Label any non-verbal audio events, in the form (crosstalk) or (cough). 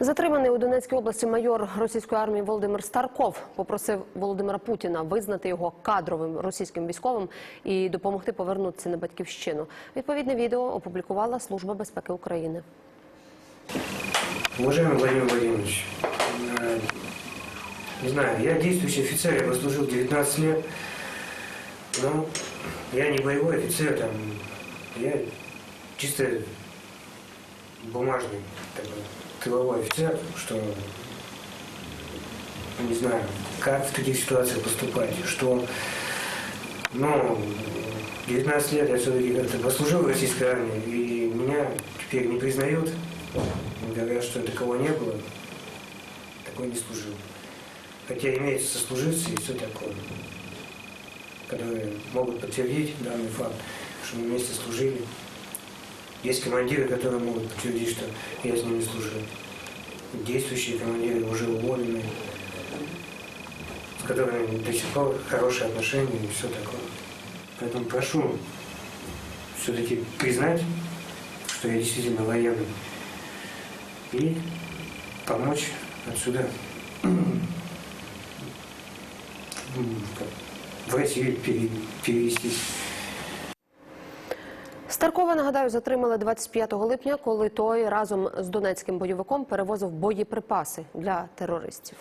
Затриманий у Донецькій області майор російської армії Володимир Старков попросив Володимира Путіна визнати його кадровим російським військовим і допомогти повернутися на батьківщину. Відповідне відео опублікувала Служба безпеки України. Уважаемый Владимир Владимирович, э, не знаю, я действующий офицер, я прослужил 19 лет, но я не боевой офицер, там, я чисто бумажный такой, тыловой офицер, что не знаю, как в таких ситуациях поступать, что, ну, 19 лет я все-таки как-то послужил в российской армии, и меня теперь не признают, говорят, что такого не было, такой не служил. Хотя имеются сослуживцы и все такое, которые могут подтвердить данный факт, что мы вместе служили. Есть командиры, которые могут подтвердить, что я с ними служил. Действующие командиры уже уволенные, с которыми до сих пор хорошие отношения и все такое. Поэтому прошу все-таки признать, что я действительно военный, и помочь отсюда (clears throat) в Россию пере- перевестись. Старкова, нагадаю, затримали 25 липня, коли той разом з донецьким бойовиком перевозив боєприпаси для терористів.